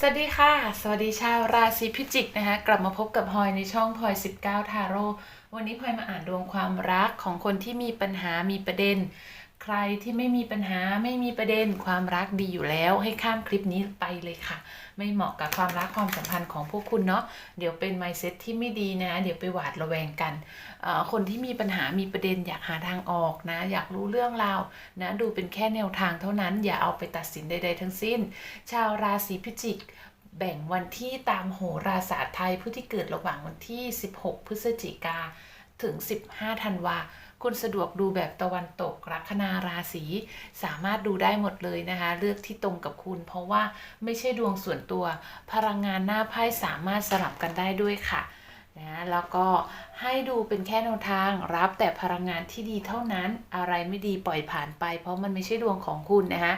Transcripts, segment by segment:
สวัสดีค่ะ สวัสดีชาวราศีพิจิกนะคะ กลับมาพบกับพลอยในช่องพลอย19 ทาโร่วันนี้พลอยมาอ่านดวงความรักของคนที่มีปัญหามีประเด็น ใครที่ไม่มีปัญหาไม่มีประเด็นความรักดีอยู่แล้วให้ข้ามคลิปนี้ไปเลยค่ะ ไม่เหมาะกับความรักความสัมพันธ์ของพวกคุณเนาะเดี๋ยวเป็นไมเซ็ตที่ไม่ดีนะ เดี๋ยวไปหวาดระแวงกัน คนที่มีปัญหามีประเด็นอยากหาทางออกนะ อยากรู้เรื่องราวนะดูเป็นแค่แนวทางเท่านั้น อย่าเอาไปตัดสินใด ๆ ทั้งสิ้น ชาวราศีพิจิกแบ่งวันที่ตามโหราศาสตร์ไทยผู้ที่เกิดระหว่างวันที่ 16 พฤศจิกาถึง 15 ธันวาคุ คุณสะดวกดูแบบตะวันตกลัคนาราศีสามารถดูได้หมดเลยนะคะ เลือกที่ตรงกับคุณ เพราะว่าไม่ใช่ดวงส่วนตัว พลังงานหน้าไพ่สามารถสลับกันได้ด้วยค่ะนะแล้วก็ให้ดูเป็นแค่แนวทางรับแต่พลังงานที่ดีเท่านั้นอะไรไม่ดีปล่อยผ่านไป เพราะมันไม่ใช่ดวงของคุณนะคะ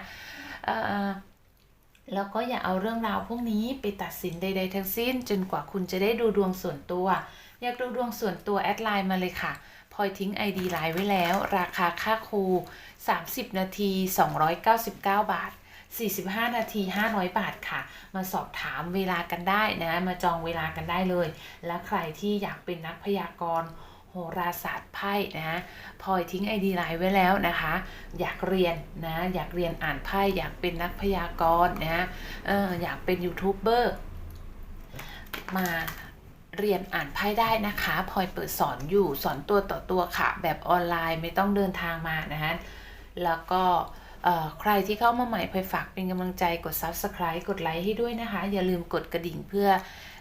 แล้วก็อย่าเอาเรื่องราวพวกนี้ไปตัดสินใด ๆ ทั้งสิ้น จนกว่าคุณจะได้ดูดวงส่วนตัว อยากดูดวงส่วนตัวแอดไลน์มาเลยค่ะ ลอยทิ้ง ID ไลน์ไว้แล้ว ราคาค่าครู 30 นาที 299 บาท 45 นาที 500 บาทค่ะ มาสอบถามเวลากันได้นะ มาจองเวลากันได้เลย และใครที่อยากเป็นนักพยากรณ์โหราศาสตร์ไพ่นะพลอยทิ้ง ID ไลน์ไว้แล้วนะคะ อยากเรียนนะ อยากเรียนอ่านไพ่ อยากเป็นนักพยากรณ์นะอออยากเป็นยูทูบเบอร์ มา เรียนอ่านไพ่ได้นะคะพลอยเปิดสอนอยู่สอนตัวต่อตัวค่ะ แบบออนไลน์ไม่ต้องเดินทางมานะฮะแล้วก็ใครที่เข้ามาใหม่พลอยฝากเป็นกำลังใจกด Subscribe กดไลค์ให้ด้วยนะคะ อย่าลืมกดกระดิ่งเพื่อ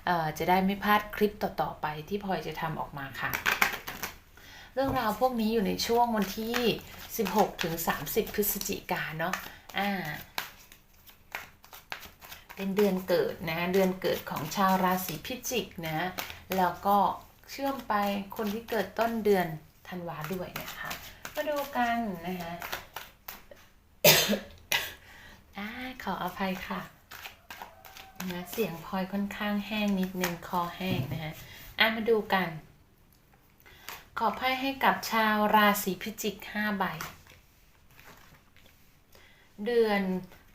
เออจะได้ไม่พลาดคลิปต่อๆไปที่พลอยจะทำออกมาค่ะ เรื่องราวพวกนี้อยู่ในช่วงวันที่ 16ถึง30 พฤศจิกาเนาะอ่า เป็นเดือนเกิดนะเดือนเกิดของชาวราศีพิจิกนะแล้วก็เชื่อมไปคนที่เกิดต้นเดือนธันวาด้วยนะคะมาดูกันนะคะอ่าขออภัยค่ะนะเสียงพลอยค่อนข้างแห้งนิดนึงคอแห้งนะฮะอ่ามาดูกัน ขอไพ่ให้กับชาวราศีพิจิก5ใบ เดือน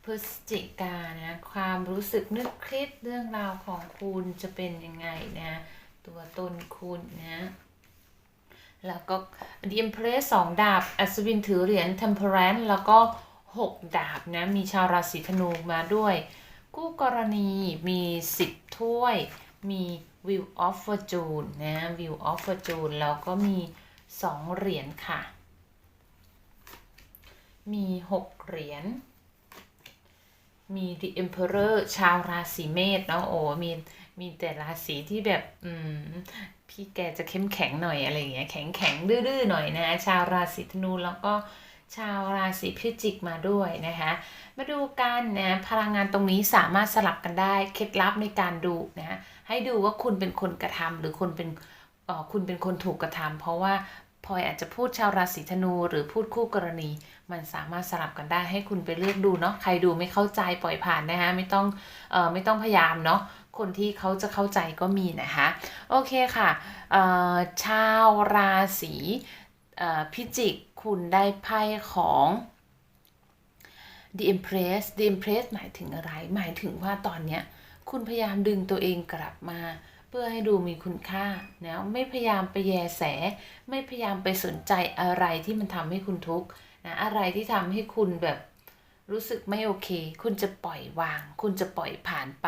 พฤศจิกานะความรู้สึกนึกคิดเรื่องราวของคุณจะเป็นยังไงนะตัวตนคุณนะแล้วก็ดีมเพลสสองดาบ อัศวินถือเหรียญ temperance แล้วก็หกดาบนะมีชาวราศีธนูมาด้วย คู่กรณีมีสิบถ้วย มี Wheel of Fortune นะ Wheel of Fortune แล้วก็มีสองเหรียญค่ะ มีหกเหรียญ มี The Emperor ชาวราศีเมษเนาะโอ้มีมีแต่ราศีที่แบบ อืม พี่แกจะเข้มแข็งหน่อยอะไรเงี้ยแข็งแข็งดื้อๆหน่อยนะชาวราศีธนูแล้วก็ชาวราศีพิจิกมาด้วยนะคะมาดูกันนะพลังงานตรงนี้สามารถสลับกันได้เคล็ดลับในการดูนะให้ดูว่าคุณเป็นคนกระทำหรือคนเป็นคุณเป็นคนถูกกระทำเพราะว่าพลอยอาจจะพูดชาวราศีธนูหรือพูดคู่กรณี มันสามารถสลับกันได้ให้คุณไปเลือกดูเนาะใครดูไม่เข้าใจปล่อยผ่านนะคะไม่ต้องเอ่อไม่ต้องพยายามเนาะคนที่เขาจะเข้าใจก็มีนะคะ โอเคค่ะเอ่อชาวราศีเอ่อพิจิกคุณได้ไพ่ของ The Empress The Empress หมายถึงอะไร หมายถึงว่าตอนเนี้ยคุณพยายามดึงตัวเองกลับมา เพื่อให้ดูมีคุณค่านะไม่พยายามไปแยแส ไม่พยายามไปสนใจอะไรที่มันทำให้คุณทุกข์ นะอะไรที่ทำให้คุณแบบรู้สึกไม่โอเค คุณจะปล่อยวาง คุณจะปล่อยผ่านไป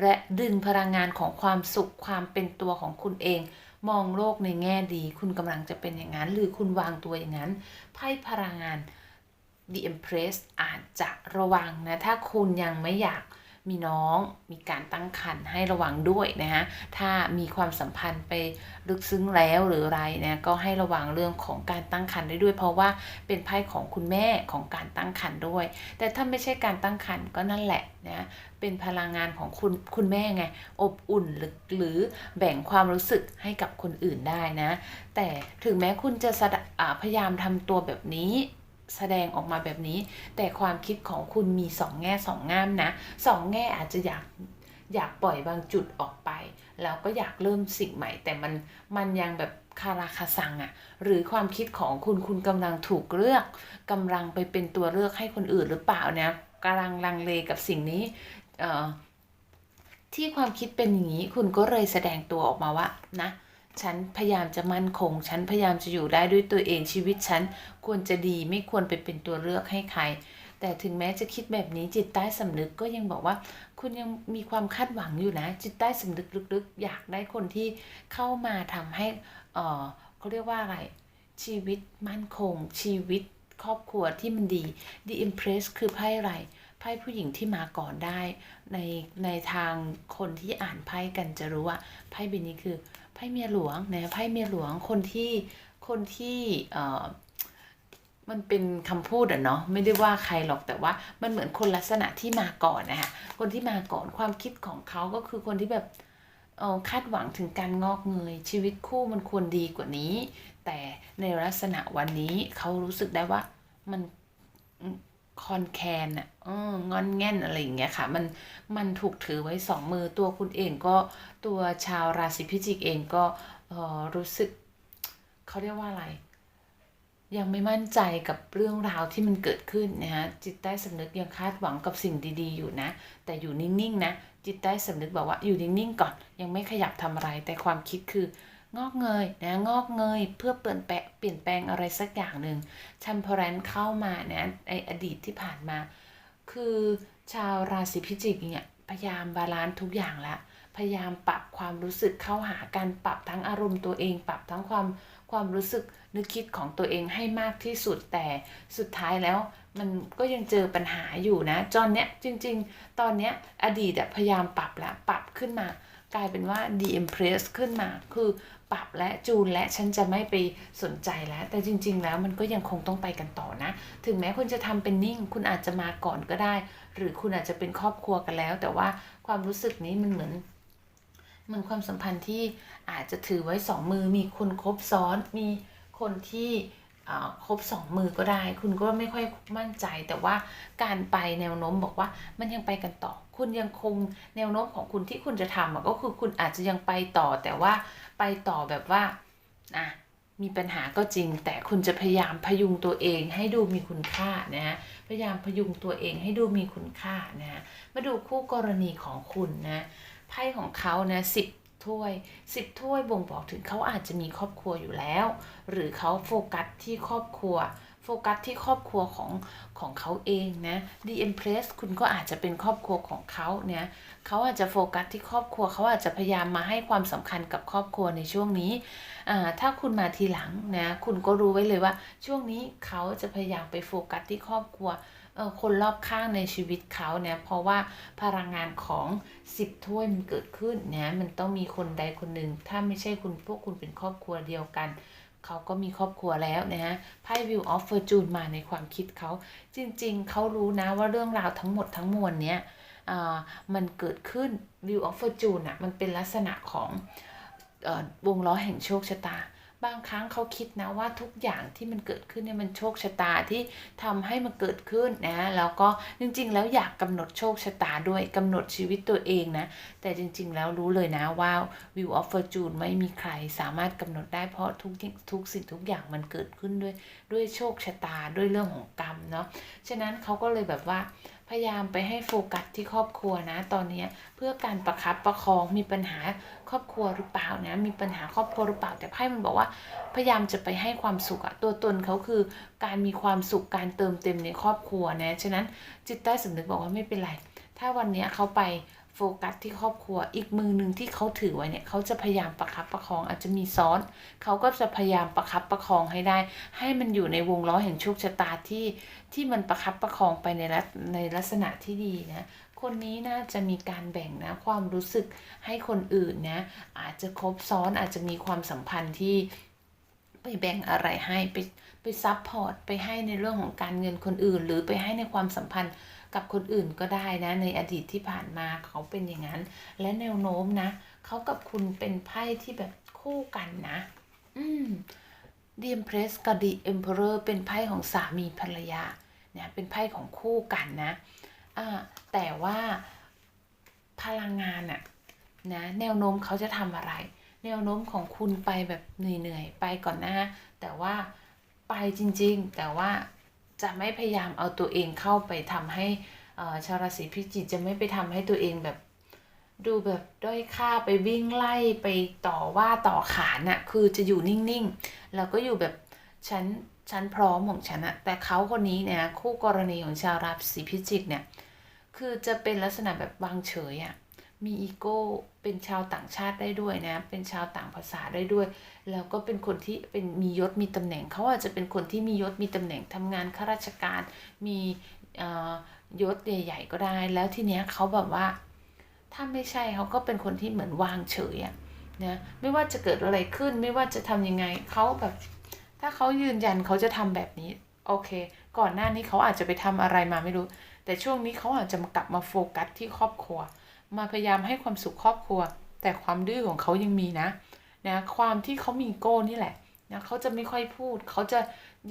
และดึงพลังงานของความสุขความเป็นตัวของคุณเอง มองโลกในแง่ดี คุณกำลังจะเป็นอย่างนั้น หรือคุณวางตัวอย่างนั้น ไพ่พลังงาน The Empress อาจจะระวังนะ ถ้าคุณยังไม่อยาก มีน้องมีการตั้งครรภ์ให้ระวังด้วยนะฮะถ้ามีความสัมพันธ์ไปลึกซึ้งแล้วหรืออะไรนะก็ให้ระวังเรื่องของการตั้งครรภ์ได้ด้วย เพราะว่าเป็นไพ่ของคุณแม่ของการตั้งครรภ์ด้วย แต่ถ้าไม่ใช่การตั้งครรภ์ก็นั่นแหละนะเป็นพลังงานของคุณคุณแม่ไงอบอุ่นหรือหรือแบ่งความรู้สึกให้กับคนอื่นได้นะ แต่ถึงแม้คุณจะสะดะพยายามทำตัวแบบนี้ แสดงออกมาแบบนี้ แต่ความคิดของคุณมีสองแง่สองงามนะสองแง่อาจจะอยากอยากปล่อยบางจุดออกไปแล้วก็อยากเริ่มสิ่งใหม่ แต่มันมันยังแบบคาราคาซังอะ่ะหรือความคิดของคุณคุณกำลังถูกเลือกกำลังไปเป็นตัวเลือกให้คนอื่นหรือเปล่าเนี่ยกำลังลังเลกับสิ่งนี้ที่ความคิดเป็นอย่างนี้คุณก็เลยแสดงตัวออกมาว่านะ ฉันพยายามจะมั่นคง ฉันพยายามจะอยู่ได้ด้วยตัวเองชีวิตฉันควรจะดีไม่ควรไปเป็นตัวเลือกให้ใคร แต่ถึงแม้จะคิดแบบนี้จิตใต้สำนึกก็ยังบอกว่า คุณยังมีความคาดหวังอยู่นะ จิตใต้สำนึกลึกๆ อยากได้คนที่เข้ามาทำให้เออเขาเรียกว่าอะไร ชีวิตมั่นคง ชีวิตครอบครัวที่มันดี The Impress คือไพ่อะไรไพ่ผู้หญิงที่มาก่อนได้ ในในทางคนที่อ่านไพ่กันจะรู้ว่าไพ่ใบนี้คือ พ่เมียหลวงนะไพ่เมียหลวงคนที่คนที่เอ่อมันเป็นคำพูดอะเนาะไม่ได้ว่าใครหรอกแต่ว่ามันเหมือนคนลักษณะที่มาก่อนนะคะคนที่มาก่อนความคิดของเขาก็คือคนที่แบบเออคาดหวังถึงการงอกเงย ชีวิตคู่มันควรดีกว่านี้ แต่ในลักษณะวันนี้เขารู้สึกได้ว่ามัน คอนแคนอะเอองอนแง่นอะไรอย่างเงี้ยค่ะ มันมันถูกถือไว้สองมือตัวคุณเองก็ตัวชาวราศีพิจิกเองก็รู้สึกเขาเรียกว่าอะไร ยังไม่มั่นใจกับเรื่องราวที่มันเกิดขึ้นนะฮะจิตใต้สำนึกยังคาดหวังกับสิ่งดีๆ อยู่นะ แต่อยู่นิ่งๆนะจิตใต้สำนึกบอกว่าอยู่นิ่งๆก่อน ยังไม่ขยับทำอะไร แต่ความคิดคือ งอกเงยนะงอกเงยเพื่อเปลี่ยนแปลงเปลี่ยนแปลงอะไรสักอย่างหนึ่งชัมพรันเข้ามานะในอดีตที่ผ่านมา คือชาวราศีพิจิกเนี่ยพยายามบาลานซ์ทุกอย่างละพยายามปรับความรู้สึกเข้าหาการปรับทั้งอารมณ์ตัวเอง ปรับทั้งความความรู้สึกนึกคิดของตัวเองให้มากที่สุดแต่สุดท้ายแล้วมันก็ยังเจอปัญหาอยู่นะจอนเนี้ยจริง ๆ ตอนเนี้ยอดีตพยายามปรับแล้วปรับขึ้นมา กลายเป็นว่า the impress ขึ้นมา คือปรับและจูนและฉันจะไม่ไปสนใจแล้ว แต่จริง ๆ แล้วมันก็ยังคงต้องไปกันต่อนะ ถึงแม้คุณจะทำเป็นนิ่ง คุณอาจจะมาก่อนก็ได้ หรือคุณอาจจะเป็นครอบครัวกันแล้ว แต่ว่าความรู้สึกนี้มันเหมือนเหมือนความสัมพันธ์ที่อาจจะถือไว้สองมือมีคนครบซ้อนมีคนที่ ครบสองมือก็ได้ คุณก็ไม่ค่อยมั่นใจ แต่ว่าการไปแนวโน้มบอกว่ามันยังไปกันต่อ คุณยังคงแนวโน้มของคุณที่คุณจะทำก็คือคุณอาจจะยังไปต่อ แต่ว่าไปต่อแบบว่าอะมีปัญหาก็จริง แต่คุณจะพยายามพยุงตัวเองให้ดูมีคุณค่านะฮะพยายามพยุงตัวเองให้ดูมีคุณค่านะฮะมาดูคู่กรณีของคุณนะไพ่ของเขานะสิบ ถ้วยสิบถ้วยบ่งบอกถึงเขาอาจจะมีครอบครัวอยู่แล้ว หรือเขาโฟกัสที่ครอบครัว โฟกัสที่ครอบครัวของของเขาเองนะ The Empress คุณก็อาจจะเป็นครอบครัวของเขาเนี่ยเขาอาจจะโฟกัสที่ครอบครัว เขาอาจจะพยายามมาให้ความสำคัญกับครอบครัวในช่วงนี้ถ้าคุณมาทีหลังนะ คุณก็รู้ไว้เลยว่า ช่วงนี้เขาจะพยายามไปโฟกัสที่ครอบครัว คนรอบข้างในชีวิตเขาเนี่ยเพราะว่าพลังงานของสิบถ้วยมันเกิดขึ้นเนี่ยมันต้องมีคนใดคนหนึ่ง ถ้าไม่ใช่คุณพวกคุณเป็นครอบครัวเดียวกันเขาก็มีครอบครัวแล้วนะฮะไพ่ View of Fortune มาในความคิดเขา จริงๆ เขารู้นะว่าเรื่องราวทั้งหมดทั้งมวลเนี้ยมันเกิดขึ้น View of Fortune อะมันเป็นลักษณะของวงล้อแห่งโชคชะตา บางครั้งเขาคิดนะว่าทุกอย่างที่มันเกิดขึ้นเนี่ยมันโชคชะตาที่ทำให้มันเกิดขึ้นนะ แล้วก็จริง ๆ แล้วอยากกำหนดโชคชะตาด้วยกำหนดชีวิตตัวเองนะ แต่จริง ๆ แล้วรู้เลยนะว่า View of Fortune ไม่มีใครสามารถกำหนดได้เพราะทุกทุกสิ่งทุกอย่างมันเกิดขึ้นด้วยด้วยโชคชะตาด้วยเรื่องของกรรมเนาะฉะนั้นเขาก็เลยแบบว่าพยายามไปให้โฟกัสที่ครอบครัวนะตอนนี้เพื่อการประคับประคองมีปัญหา ครอบครัวหรือเปล่านะมีปัญหาครอบครัวหรือเปล่าแต่ไพ่มันบอกว่า พยายามจะไปให้ความสุขอะตัวตนเขาคือการมีความสุขการเติมเต็มในครอบครัวนะฉะนั้นจิตใต้สำนึกบอกว่าไม่เป็นไร ถ้าวันนี้เขาไปโฟกัสที่ครอบครัวอีกมือหนึ่งที่เขาถือไว้เนี่ยเขาจะพยายามประคับประคองอาจจะมีซ้อน เขาก็จะพยายามประคับประคองให้ได้ ให้มันอยู่ในวงล้อแห่งโชคชะตาที่ที่มันประคับประคองไปในลัในลักษณะที่ดีนะ คนนี้น่าจะมีการแบ่งนะความรู้สึกให้คนอื่นนะอาจจะครบซ้อนอาจจะมีความสัมพันธ์ที่ไปแบ่งอะไรให้ไปไปซับพอร์ตไปให้ในเรื่องของการเงินคนอื่น หรือไปให้ในความสัมพันธ์กับคนอื่นก็ได้นะ ในอดีตที่ผ่านมาเขาเป็นอย่างนั้น และแนวโน้มนะเขากับคุณเป็นไพ่ที่แบบคู่กันนะ อืมดีเอ็มเพรสกับดีเอ็มเพอเรอร์เป็นไพ่ของสามีภรรยาเนี่ยเป็นไพ่ของคู่กันนะ แต่ว่าพลังงานอะนะแนวโน้มเขาจะทำอะไร แนวโน้มของคุณไปแบบเหนื่อยๆไปก่อนนะแต่ว่าไปจริงๆ แต่ว่าจะไม่พยายามเอาตัวเองเข้าไปทำให้ชาวราศีพิจิกจะไม่ไปทำให้ตัวเองแบบดูแบบด้อยค่าไปวิ่งไล่ไปต่อว่าต่อขานน่ะคือจะอยู่นิ่งๆ แล้วก็อยู่แบบฉัน ฉันพร้อมของฉันอะแต่เขาคนนี้เนี่ยคู่กรณีของชาวราศีพิจิกเนี่ยคือจะเป็นลักษณะแบบวางเฉยอะมีอีโก้เป็นชาวต่างชาติได้ด้วยนะ เป็นชาวต่างภาษาได้ด้วย แล้วก็เป็นคนที่เป็นมียศมีตำแหน่ง เขาอาจจะเป็นคนที่มียศมีตำแหน่งทำงานข้าราชการ มีอ่อยศใหญ่ๆก็ได้ แล้วทีเนี้ยเขาแบบว่า ถ้าไม่ใช่เขาก็เป็นคนที่เหมือนวางเฉยอะนะ ไม่ว่าจะเกิดอะไรขึ้น ไม่ว่าจะทำยังไงเขาแบบ ถ้าเขายืนยันเขาจะทำแบบนี้ โอเค ก่อนหน้านี้เขาอาจจะไปทำอะไรมาไม่รู้ แต่ช่วงนี้เขาอาจจะกลับมาโฟกัสที่ครอบครัว มาพยายามให้ความสุขครอบครัว แต่ความดื้อของเขายังมีนะนะความที่เขามีโก้นี่แหละนะเขาจะไม่ค่อยพูด เขาจะ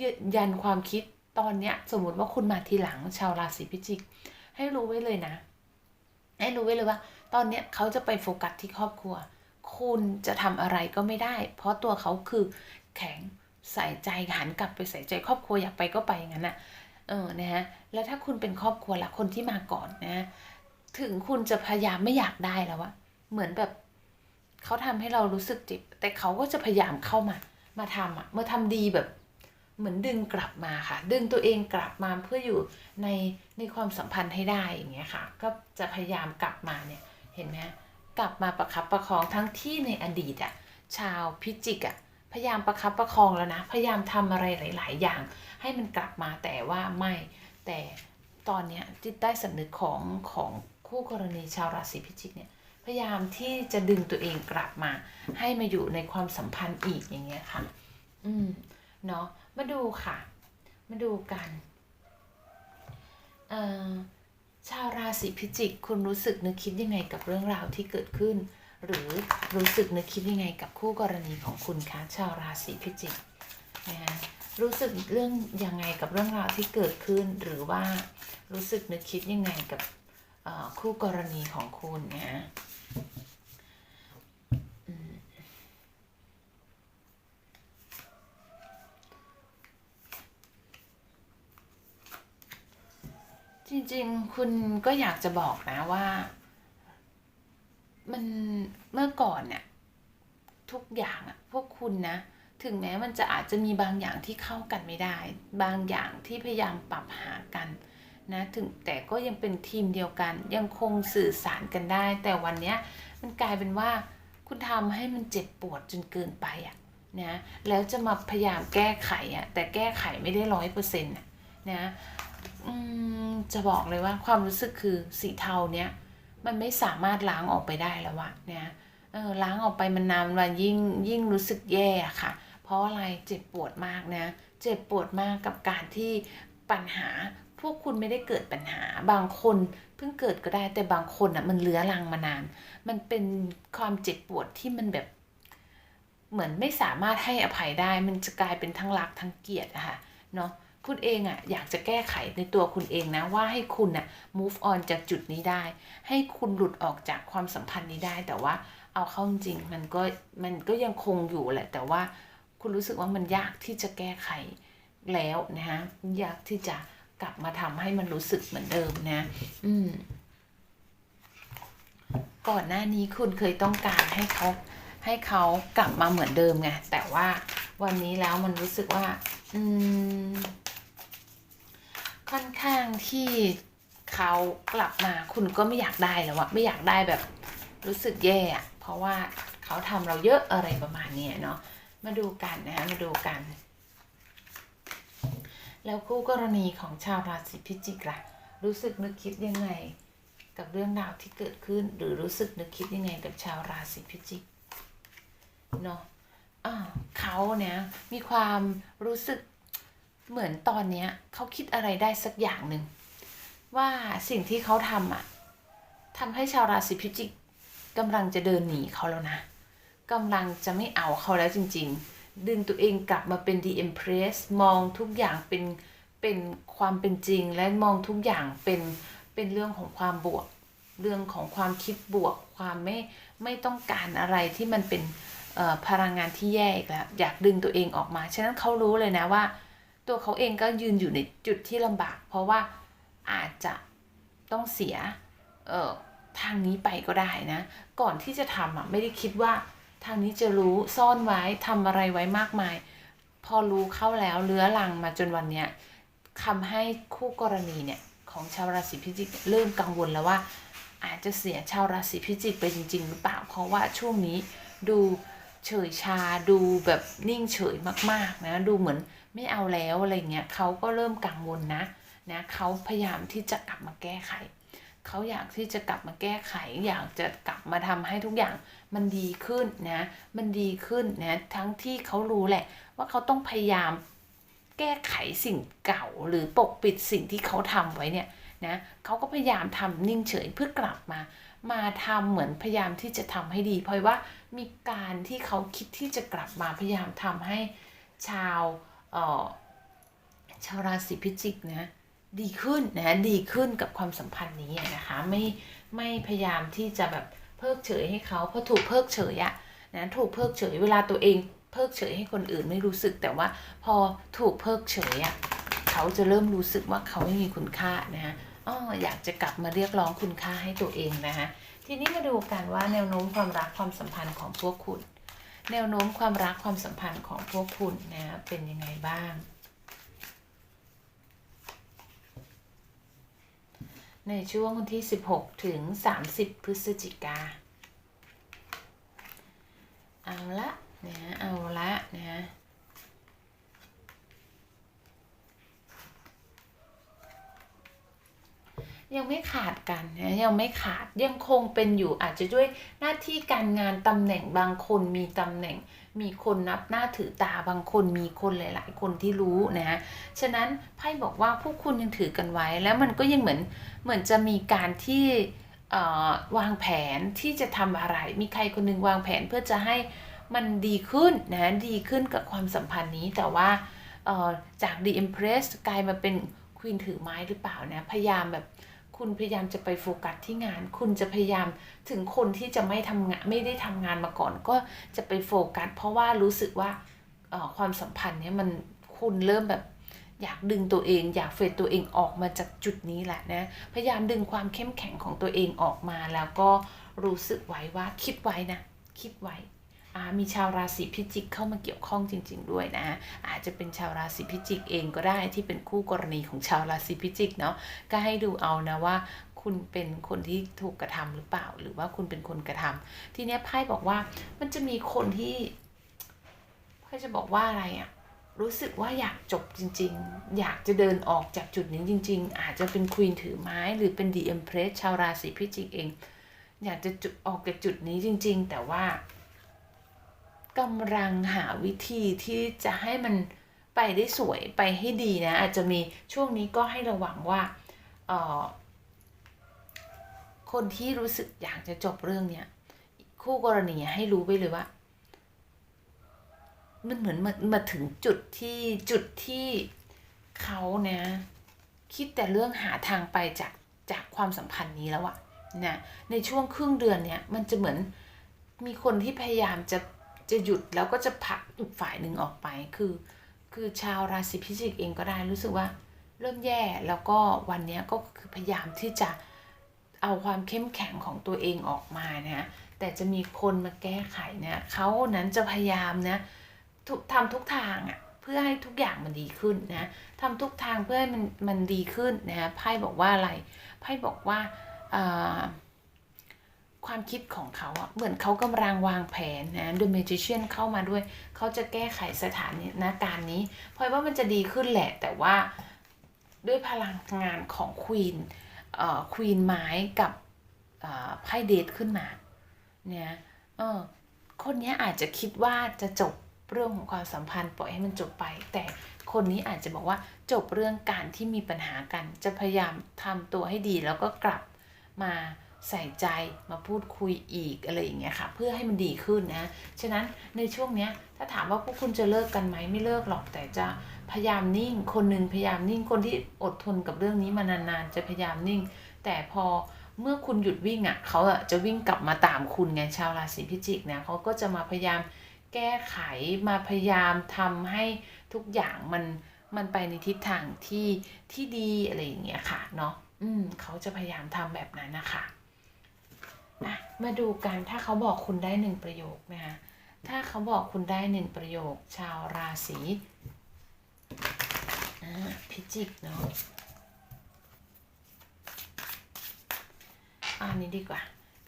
ยืนยันความคิดตอนเนี้ยสมมติว่าคุณมาทีหลังชาวราศีพิจิก ให้รู้ไว้เลยนะ ให้รู้ไว้เลยว่า ตอนเนี้ยเขาจะไปโฟกัสที่ครอบครัว คุณจะทำอะไรก็ไม่ได้ เพราะตัวเขาคือแข็ง ใส่ใจหันกลับไปใส่ใจครอบครัวอยากไปก็ไปอย่างนั้นน่ะเออนะฮะแล้วถ้าคุณเป็นครอบครัวละคนที่มาก่อนนะถึงคุณจะพยายามไม่อยากได้แล้วอะเหมือนแบบเขาทำให้เรารู้สึกเจ็บแต่เขาก็จะพยายามเข้ามา มาทำอะเมื่อทำดีแบบ เหมือนดึงกลับมาค่ะ ดึงตัวเองกลับมาเพื่ออยู่ในในความสัมพันธ์ให้ได้อย่างเงี้ยค่ะ ก็จะพยายามกลับมาเนี่ยเห็นไหมกลับมาประคับประคองทั้งที่ในอดีตอะชาวพิจิกอะ พยายามประคับประคองแล้วนะ พยายามทำอะไรหลาย ๆ อย่าง ให้มันกลับมาแต่ว่าไม่แต่ตอนนี้จิตใต้สำนึกของของคู่กรณีชาวราศีพิจิกเนี่ยพยายามที่จะดึงตัวเองกลับมา ให้มาอยู่ในความสัมพันธ์อีกอย่างเงี้ยค่ะ อืมเนาะมาดูค่ะ มาดูกันเอ่อชาวราศีพิจิก คุณรู้สึกนึกคิดยังไงกับเรื่องราวที่เกิดขึ้น หรือรู้สึกนึกคิดยังไงกับคู่กรณีของคุณคะชาวราศีพิจิกนะฮะรู้สึกเรื่องยังไงกับเรื่องราวที่เกิดขึ้น หรือว่ารู้สึกนึกคิดยังไงกับคู่กรณีของคุณนะจริงๆ คุณก็อยากจะบอกนะว่า มันเมื่อก่อนเนี่ยทุกอย่างอะพวกคุณนะ ถึงแม้มันจะอาจจะมีบางอย่างที่เข้ากันไม่ได้ บางอย่างที่พยายามปรับหากันนะถึงแต่ก็ยังเป็นทีมเดียวกัน ยังคงสื่อสารกันได้ แต่วันเนี้ยมันกลายเป็นว่าคุณทำให้มันเจ็บปวดจนเกินไปอะนะแล้วจะมาพยายามแก้ไขอะแต่แก้ไขไม่ได้ร้อยเปอร์เซ็นต์นะจะบอกเลยว่าความรู้สึกคือสีเทาเนี้ย มันไม่สามารถล้างออกไปได้แล้ววะเนี่ยเออล้างออกไปมันนานวันยิ่งยิ่งรู้สึกแย่อะค่ะ เพราะอะไรเจ็บปวดมากนะเจ็บปวดมากกับการที่ปัญหาพวกคุณไม่ได้เกิดปัญหาบางคนเพิ่งเกิดก็ได้แต่บางคนอะมันเลื้อรังมานาน มันเป็นความเจ็บปวดที่มันแบบ เหมือนไม่สามารถให้อภัยได้ มันจะกลายเป็นทั้งรักทั้งเกลียดอะค่ะเนาะ คุณเองอะอยากจะแก้ไขในตัวคุณเองนะว่าให้คุณอะ move on จากจุดนี้ได้ ให้คุณหลุดออกจากความสัมพันธ์นี้ได้ แต่ว่าเอาเข้าจริงมันก็มันก็ยังคงอยู่แหละ แต่ว่าคุณรู้สึกว่ามันยากที่จะแก้ไขแล้วนะฮะยากที่จะกลับมาทำให้มันรู้สึกเหมือนเดิมนะ อืม ก่อนหน้านี้คุณเคยต้องการให้เขาให้เขากลับมาเหมือนเดิมไงแต่ว่าวันนี้แล้วมันรู้สึกว่า อืม ค่อนข้างที่เขากลับมาคุณก็ไม่อยากได้แล้วอะไม่อยากได้แบบรู้สึกแย่อะเพราะว่าเขาทำเราเยอะอะไรประมาณนี้เนาะมาดูกันนะฮะมาดูกัน แล้วคู่กรณีของชาวราศีพิจิกล่ะรู้สึกนึกคิดยังไง กับเรื่องราวที่เกิดขึ้น หรือรู้สึกนึกคิดยังไงกับชาวราศีพิจิกเนาะเขาเนี่ยมีความรู้สึก เหมือนตอนเนี้ยเขาคิดอะไรได้สักอย่างหนึ่ง ว่าสิ่งที่เขาทำอะทำให้ชาวราศีพิจิกกำลังจะเดินหนีเขาแล้วนะกำลังจะไม่เอาเขาแล้วจริง ๆ ดึงตัวเองกลับมาเป็น The Empress มองทุกอย่างเป็นเป็นความเป็นจริง และมองทุกอย่างเป็นเป็นเรื่องของความบวก เรื่องของความคิดบวก ความไม่ไม่ต้องการอะไรที่มันเป็นพลังงานที่แย่อีกแล้วอยากดึงตัวเองออกมา ฉะนั้นเขารู้เลยนะว่า ตัวเขาเองก็ยืนอยู่ในจุดที่ลำบาก เพราะว่าอาจจะต้องเสียเออทางนี้ไปก็ได้นะ ก่อนที่จะทำอะไม่ได้คิดว่าทางนี้จะรู้ซ่อนไว้ทำอะไรไว้มากมาย พอรู้เข้าแล้วเลื้อรังมาจนวันเนี้ยทำให้คู่กรณีเนี่ยของชาวราศีพิจิกเริ่มกังวลแล้วว่า อาจจะเสียชาวราศีพิจิกไปจริง ๆ หรือเปล่าเพราะว่าช่วงนี้ดูเฉยชาดูแบบนิ่งเฉยมากๆนะดูเหมือน ไม่เอาแล้วอะไรเงี้ยเขาก็เริ่มกังวลนะนะเขาพยายามที่จะกลับมาแก้ไขเขาอยากที่จะกลับมาแก้ไข อยากจะกลับมาทำให้ทุกอย่างมันดีขึ้นนะมันดีขึ้นนะทั้งที่เขารู้แหละ ว่าเขาต้องพยายามแก้ไขสิ่งเก่าหรือปกปิดสิ่งที่เขาทำไว้เนี่ยนะเขาก็พยายามทำนิ่งเฉยเพื่อกลับมา มาทำเหมือนพยายามที่จะทำให้ดี เพราะว่ามีการที่เขาคิดที่จะกลับมาพยายามทำให้ชาว ชาวราศีพิจิกนะดีขึ้นนะดีขึ้นกับความสัมพันธ์นี้นะคะไม่ไม่พยายามที่จะแบบเพิกเฉยให้เขาเพราะถูกเพิกเฉยอะนะถูกเพิกเฉยเวลาตัวเองเพิกเฉยให้คนอื่นไม่รู้สึกแต่ว่าพอถูกเพิกเฉยอะเขาจะเริ่มรู้สึกว่าเขาไม่มีคุณค่านะฮะอ้ออยากจะกลับมาเรียกร้องคุณค่าให้ตัวเองนะฮะทีนี้มาดูกันว่าแนวโน้มความรักความสัมพันธ์ของพวกคุณ แนวโน้มความรักความสัมพันธ์ของพวกคุณนะเป็นยังไงบ้าง ในช่วงวันที่ 16 ถึง 30 พฤศจิกาเอาละนะเอาละนะ ยังไม่ขาดกันนะยังไม่ขาดยังคงเป็นอยู่อาจจะด้วยหน้าที่การงานตำแหน่งบางคนมีตำแหน่ง มีคนนับหน้าถือตาบางคนมีคนหลาย ๆ คนที่รู้นะ ฉะนั้นไพ่บอกว่าพวกคุณยังถือกันไว้ แล้วมันก็ยังเหมือนเหมือนจะมีการที่วางแผนที่จะทำอะไร มีใครคนหนึงวางแผนเพื่อจะให้มันดีขึ้นนะดีขึ้นกับความสัมพันธ์นี้แต่ว่าจาก The Empress กลายมาเป็นควีนถือไม้หรือเปล่านะ พยายามแบบ คุณพยายามจะไปโฟกัสที่งาน คุณจะพยายามถึงคนที่จะไม่ทำงานไม่ได้ทำงานมาก่อน ก็จะไปโฟกัส เพราะว่ารู้สึกว่าความสัมพันธ์เนี้ยมันคุณเริ่มแบบอยากดึงตัวเอง อยากเฟดตัวเองออกมาจากจุดนี้แหละนะ พยายามดึงความเข้มแข็งของตัวเองออกมา แล้วก็รู้สึกไว้ว่าคิดไว้นะ คิดไว้ มีชาวราศีพิจิกเข้ามาเกี่ยวข้องจริง ๆ ด้วยนะอาจจะเป็นชาวราศีพิจิกเองก็ได้ที่เป็นคู่กรณีของชาวราศีพิจิกเนาะก็ให้ดูเอานะว่าคุณเป็นคนที่ถูกกระทำหรือเปล่า หรือว่าคุณเป็นคนกระทำทีเนี้ยไพ่บอกว่ามันจะมีคนที่ไพ่จะบอกว่าอะไรอะรู้สึกว่าอยากจบจริง ๆ อยากจะเดินออกจากจุดนี้จริง ๆ อาจจะเป็นควีนถือไม้หรือเป็นดีเอ็มเพรสชาวราศีพิจิกเอง อยากจะจุดออกจากจุดนี้จริง ๆ แต่ว่า กำลังหาวิธีที่จะให้มันไปได้สวยไปให้ดีนะ อาจจะมีช่วงนี้ก็ให้ระวังว่าเออคนที่รู้สึกอยากจะจบเรื่องเนี้ยคู่กรณีให้รู้ไปเลยว่า มันเหมือนมามาถึงจุดที่จุดที่เขาเนี่ยคิดแต่เรื่องหาทางไปจากจากความสัมพันธ์นี้แล้วอะนะในช่วงครึ่งเดือนเนี้ยมันจะเหมือนมีคนที่พยายามจะ จะหยุดแล้วก็จะผลักอีกฝ่ายหนึ่งออกไป คือ คือชาวราศีพิจิกเองก็ได้รู้สึกว่าเริ่มแย่แล้วก็วันนี้ก็คือพยายามที่จะเอาความเข้มแข็งของตัวเองออกมานะแต่จะมีคนมาแก้ไขเนี่ยเขานั้นจะพยายามนะทำทุกทางอะ่ะเพื่อให้ทุกอย่างมันดีขึ้นนะทำทุกทางเพื่อให้มันมันดีขึ้นนะไพ่บอกว่าอะไรไพ่บอกว่าอ่า ความคิดของเขาอะเหมือนเขากำลังวางแผนนะดูเมจิเชียนเข้ามาด้วย เขาจะแก้ไขสถานการนี้เพราะว่ามันจะดีขึ้นแหละ แต่ว่าด้วยพลังงานของควีนเอ่อควีนไม้กับไพ่เดทขึ้นมาเนี่ยเออคนนี้อาจจะคิดว่าจะจบเรื่องของความสัมพันธ์ปล่อยให้มันจบไป แต่คนนี้อาจจะบอกว่าจบเรื่องการที่มีปัญหากัน จะพยายามทำตัวให้ดีแล้วก็กลับมา ใส่ใจมาพูดคุยอีกอะไรอย่างเงี้ยค่ะ เพื่อให้มันดีขึ้นนะ ฉะนั้นในช่วงเนี้ยถ้าถามว่าพวกคุณจะเลิกกันไหมไม่เลิกหรอกแต่จะพยายามนิ่ง คนหนึ่งพยายามนิ่งคนที่อดทนกับเรื่องนี้มานานๆจะพยายามนิ่ง แต่พอเมื่อคุณหยุดวิ่งอะ่ะเขาอะจะวิ่งกลับมาตามคุณไงชาวราศีพิจิกเนี่ยเขาก็จะมาพยายามแก้ไขมาพยายามทำให้ทุกอย่างมันมันไปในทิศทางที่ที่ดีอะไรอย่างเงี้ยค่ะเนาะอืมเขาจะพยายามทำแบบนั้นนะคะ มาดูกันถ้าเขาบอกคุณได้หนึ่งประโยคนะคะถ้าเขาบอกคุณได้หนึ่งประโยค ชาวราศีพิจิกเนาะอันนี้ดีกว่า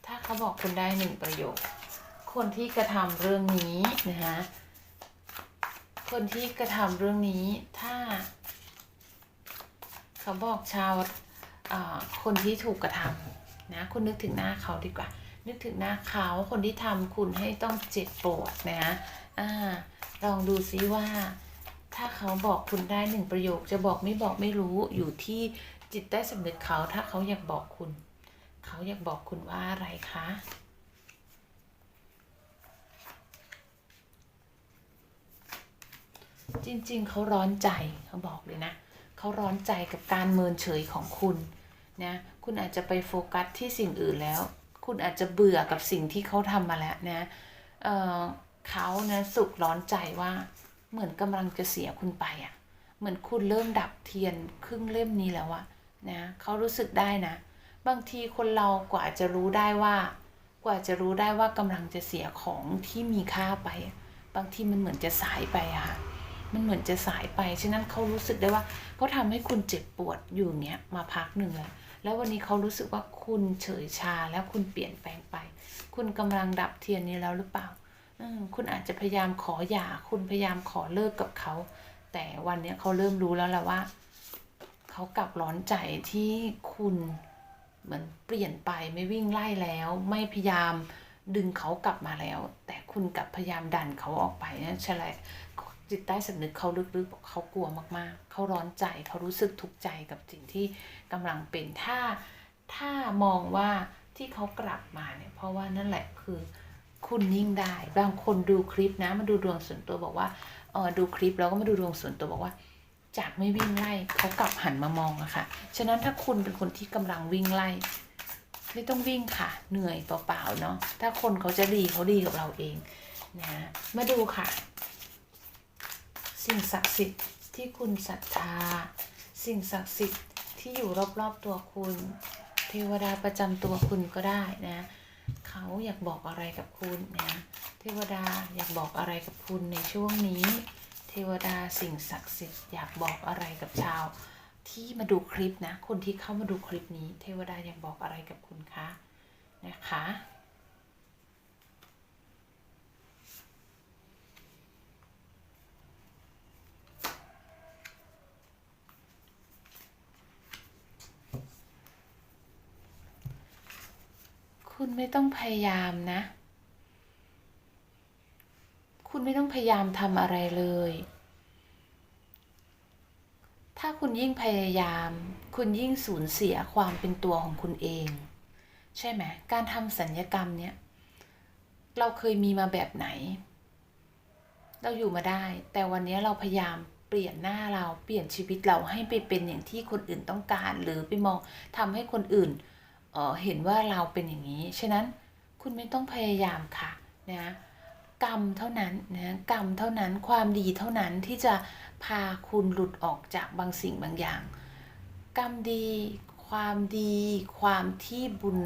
ถ้าเขาบอกคุณได้หนึ่งประโยค คนที่กระทำเรื่องนี้นะคะคนที่กระทำเรื่องนี้ถ้า เขาบอกชาวคนที่ถูกกระทำ นะ คุณนึกถึงหน้าเขาดีกว่า นึกถึงหน้าเขาคนที่ทำคุณให้ต้องเจ็บปวดนะอ่าลองดูซิว่า ถ้าเขาบอกคุณได้หนึ่งประโยค จะบอกไม่บอกไม่รู้อยู่ที่จิตใต้สำนึกเขาถ้าเขาอยากบอกคุณ เขาอยากบอกคุณว่าอะไรคะจริงๆ เขาร้อนใจเขาบอกเลยนะ เขาร้อนใจกับการเมินเฉยของคุณนะ คุณอาจจะไปโฟกัสที่สิ่งอื่นแล้ว คุณอาจจะเบื่อกับสิ่งที่เขาทำมาแล้วนะเเขานะสุขร้อนใจว่าเหมือนกำลังจะเสียคุณไปอะ่ะ เหมือนคุณเริ่มดับเทียนครึ่งเล่มนี้แล้วอะนะเขารู้สึกได้นะ บางทีคนเรากว่าจะรู้ได้ว่า กว่าจะรู้ได้ว่ากำลังจะเสียของที่มีค่าไป บางทีมันเหมือนจะสายไปอะค่ะมันเหมือนจะสายไป ฉะนั้นเขารู้สึกได้ว่าเขาทำให้คุณเจ็บปวดอยู่เงี้ยมาพักหนึ่งแล้ว แล้ววันนี้เขารู้สึกว่าคุณเฉยชาแล้วคุณเปลี่ยนแปลงไป คุณกำลังดับเทียนนี้แล้วหรือเปล่าคุณอาจจะพยายามขอหย่า คุณพยายามขอเลิกกับเขา แต่วันนี้เขาเริ่มรู้แล้วแหละว่า เขากลับร้อนใจที่คุณเหมือนเปลี่ยนไปไม่วิ่งไล่แล้ว ไม่พยายามดึงเขากลับมาแล้ว แต่คุณกลับพยายามดันเขาออกไปนั่นใช่แหละจิตใต้สำนึกเขาลึกๆบอกเขากลัวมากๆ เขาร้อนใจเขารู้สึกทุกข์ใจกับสิ่งที่ กำลังเป็นถ้าถ้ามองว่าที่เขากลับมาเนี่ยเพราะว่านั่นแหละคือคุณยิ่งได้ บางคนดูคลิปนะมาดูดวงส่วนตัวบอกว่าเออดูคลิปแล้วก็มาดูดวงส่วนตัวบอกว่า จากไม่วิ่งไล่เขากลับหันมามองอะค่ะ ฉะนั้นถ้าคุณเป็นคนที่กำลังวิ่งไล่ไม่ต้องวิ่งค่ะ เหนื่อยเปล่าๆเนาะถ้าคนเขาจะดีเขาดีกับเราเองนะมาดูค่ะ สิ่งศักดิ์สิทธิ์ที่คุณศรัทธา สิ่งศักดิ์สิทธิ์ ที่อยู่รอบๆตัวคุณ เทวดาประจำตัวคุณก็ได้นะเขาอยากบอกอะไรกับคุณนะเทวดาอยากบอกอะไรกับคุณในช่วงนี้ เทวดาสิ่งศักดิ์สิทธิ์อยากบอกอะไรกับชาว ที่มาดูคลิปนะคนที่เข้ามาดูคลิปนี้ เทวดาอยากบอกอะไรกับคุณคะนะคะ คุณไม่ต้องพยายามนะ คุณไม่ต้องพยายามทำอะไรเลย ถ้าคุณยิ่งพยายาม คุณยิ่งสูญเสียความเป็นตัวของคุณเอง ใช่ไหม การทำสัญญกรรมเนี่ย เราเคยมีมาแบบไหน เราอยู่มาได้ แต่วันนี้เราพยายามเปลี่ยนหน้าเราเปลี่ยนชีวิตเราให้ไปเป็นอย่างที่คนอื่นต้องการ หรือไปมองทำให้คนอื่น เเห็นว่าเราเป็นอย่างนี้ ฉะนั้นคุณไม่ต้องพยายามค่ะนะกรรมเท่านั้นนะกรรมเท่านั้นความดีเท่านั้นที่จะพาคุณหลุดออกจากบางสิ่งบางอย่าง กรรมดี ความดี ความที่บุญ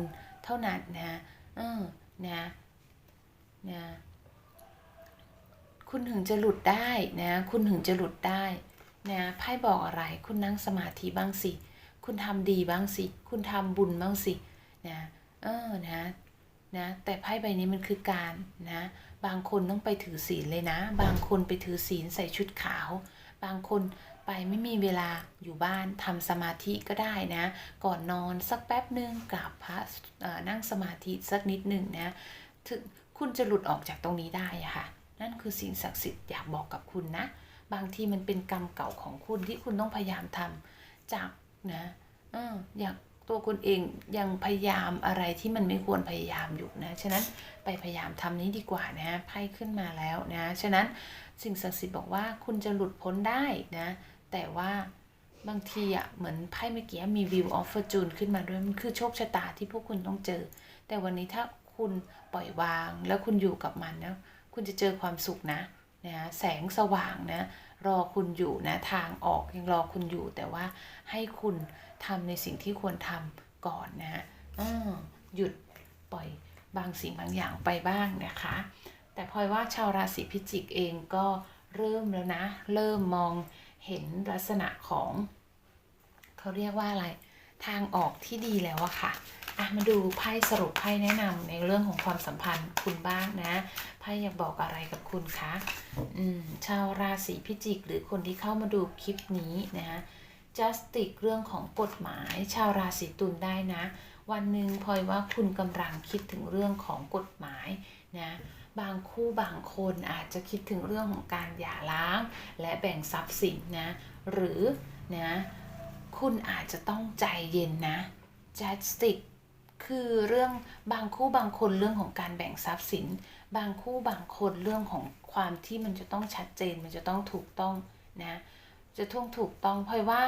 เท่านั้นนะเออนะนะคุณถึงจะหลุดได้นะ คุณถึงจะหลุดได้นะไพ่บอกอะไร คุณนั่งสมาธิบ้างสิ คุณทำดีบ้างสิ คุณทำบุญบ้างสินะเออนะนะแต่ไพ่ใบนี้มันคือการนะบางคนต้องไปถือศีลเลยนะ บางคนไปถือศีลใส่ชุดขาว บางคนไปไม่มีเวลาอยู่บ้านทำสมาธิก็ได้นะ ก่อนนอนสักแป๊บหนึ่งกราบพระนั่งสมาธิสักนิดหนึ่งนะถึงคุณจะหลุดออกจากตรงนี้ได้ะค่ะ นั่นคือสิ่งศักดิ์สิทธิ์อยากบอกกับคุณนะ บางทีมันเป็นกรรมเก่าของคุณที่คุณต้องพยายามทำจาก นะอออยากตัวคุณเองยังพยายามอะไรที่มันไม่ควรพยายามอยู่นะ ฉะนั้นไปพยายามทำนี้ดีกว่านะไพ่ขึ้นมาแล้วนะ ฉะนั้นสิ่งศักดิ์สิทธิ์บอกว่าคุณจะหลุดพ้นได้นะ แต่ว่าบางทีอะเหมือนไพ่เมื่อกี้มี view of fortune ขึ้นมาด้วย มันคือโชคชะตาที่พวกคุณต้องเจอ แต่วันนี้ถ้าคุณปล่อยวางแล้วคุณอยู่กับมันนะ คุณจะเจอความสุขนะนะแสงสว่างนะ รอคุณอยู่นะทางออกยังรอคุณอยู่ แต่ว่าให้คุณทำในสิ่งที่ควรทำก่อนนะฮะอ้อหยุดปล่อยบางสิ่งบางอย่างไปบ้างนะคะ แต่พลอยว่าชาวราศีพิจิกเองก็เริ่มแล้วนะ เริ่มมองเห็นลักษณะของ เขาเรียกว่าอะไร ทางออกที่ดีแล้วอะค่ะอะมาดูไพ่สรุปไพ่แนะนำในเรื่องของความสัมพันธ์คุณบ้างนะไพ่อยากบอกอะไรกับคุณคะอืมชาวราศีพิจิก หรือคนที่เข้ามาดูคลิปนี้นะ justice เรื่องของกฎหมาย ชาวราศีตุลได้นะ วันหนึ่งพลอยว่าคุณกำลังคิดถึงเรื่องของกฎหมายนะบางคู่บางคนอาจจะคิดถึงเรื่องของการหย่าร้าง และแบ่งทรัพย์สินนะหรือนะ คุณอาจจะต้องใจเย็นนะ justice คือเรื่องบางคู่บางคนเรื่องของการแบ่งทรัพย์สิน บางคู่บางคนเรื่องของความที่มันจะต้องชัดเจน มันจะต้องถูกต้องนะ จะท่วงถูกต้องเพราะว่า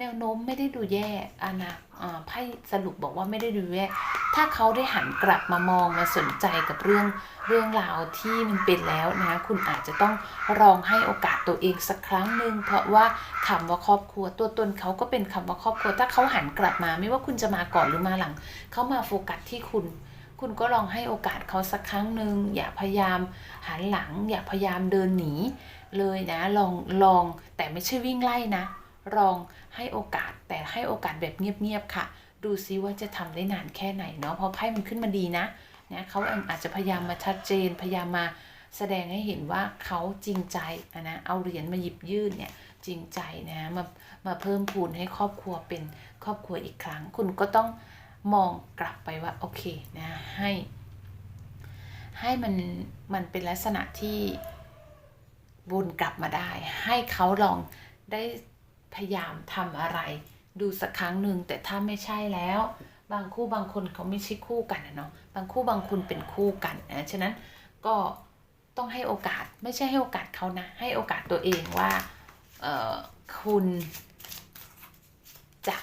แนวโน้มไม่ได้ดูแย่อานะอ่าไพ่สรุปบอกว่าไม่ได้ดูแย่ ถ้าเขาได้หันกลับมามองมาสนใจกับเรื่องเรื่องราวที่มันเป็นแล้วนะคุณอาจจะต้องลองให้โอกาสตัวเองสักครั้งหนึ่งเพราะว่าคำว่าครอบครัวตัวตนเขาก็เป็นคำว่าครอบครัว ถ้าเขาหันกลับมาไม่ว่าคุณจะมาก่อนหรือมาหลัง เขามาโฟกัสที่คุณคุณก็ลองให้โอกาสเขาสักครั้งหนึ่งอย่าพยายามหันหลัง อย่าพยายามเดินหนีเลยนะ ลองลองแต่ไม่ใช่วิ่งไล่นะลอง ให้โอกาสแต่ให้โอกาสแบบเงียบๆค่ะ ดูซิว่าจะทำได้นานแค่ไหนเนาะเพราะไพ่มันขึ้นมาดีนะนะเขาอาจจะพยายามมาชัดเจนพยายามมาแสดงให้เห็นว่าเขาจริงใจนะเอาเหรียญมาหยิบยื่นเนี่ยจริงใจนะมามาเพิ่มพูนให้ครอบครัวเป็นครอบครัวอีกครั้ง คุณก็ต้องมองกลับไปว่าโอเคนะให้ ให้มันมันเป็นลักษณะที่วนกลับมาได้ ให้เขาลองได้ พยายามทำอะไร ดูสักครั้งหนึ่งแต่ถ้าไม่ใช่แล้ว บางคู่บางคนเขาไม่ใช่คู่กันนะเนาะบางคู่บางคนเป็นคู่กันนะฉะนั้นก็ต้องให้โอกาสไม่ใช่ให้โอกาสเขานะ ให้โอกาสตัวเองว่าเออคุณจะ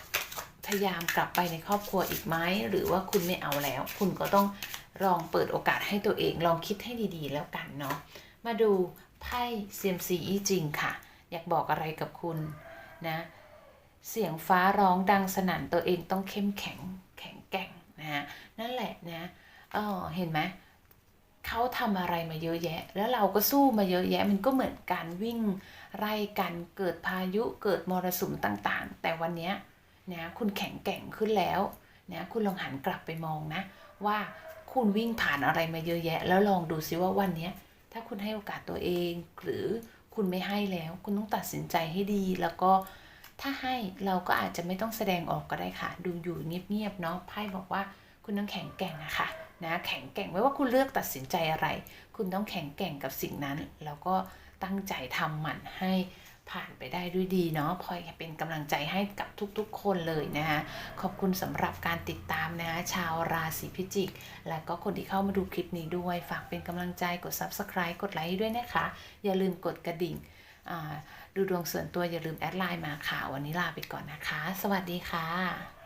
พยายามกลับไปในครอบครัวอีกไหมหรือว่าคุณไม่เอาแล้ว คุณก็ต้องลองเปิดโอกาสให้ตัวเองลองคิดให้ดีๆ แล้วกันเนาะมาดูไพ่เซียมซีอีจริงค่ะ อยากบอกอะไรกับคุณ นะเสียงฟ้าร้องดังสนั่นตัวเองต้องเข้มแข็งแข็งแกร่งนะฮะนั่นแหละนะเออเห็นไหมเขาทำอะไรมาเยอะแยะ แล้วเราก็สู้มาเยอะแยะ มันก็เหมือนการวิ่งไล่กันเกิดพายุเกิดมรสุมต่างๆ แต่วันนี้นะคุณแข็งแกร่งขึ้นแล้วนะคุณลองหันกลับไปมองนะ ว่าคุณวิ่งผ่านอะไรมาเยอะแยะ แล้วลองดูซิว่าวันนี้ถ้าคุณให้โอกาสตัวเอง หรือ คุณไม่ให้แล้ว คุณต้องตัดสินใจให้ดี แล้วก็ถ้าให้เราก็อาจจะไม่ต้องแสดงออกก็ได้ค่ะ ดูอยู่เงียบๆเนาะไพ่บอกว่าคุณต้องแข็งแกร่งอะค่ะนะแข็งแกร่งไม่ว่าคุณเลือกตัดสินใจอะไร คุณต้องแข็งแกร่งกับสิ่งนั้น แล้วก็ตั้งใจทำมันให้ ผ่านไปได้ด้วยดีเนาะพลอยเป็นกำลังใจให้กับทุกๆ คนเลยนะคะขอบคุณสำหรับการติดตามนะคะชาวราศีพิจิก และก็คนที่เข้ามาดูคลิปนี้ด้วย ฝากเป็นกำลังใจกด Subscribe กดไลค์ด้วยนะคะ อย่าลืมกดกระดิ่งอ่าดูดวงส่วนตัวอย่าลืมแอดไลน์มาค่ะ วันนี้ลาไปก่อนนะคะ สวัสดีค่ะ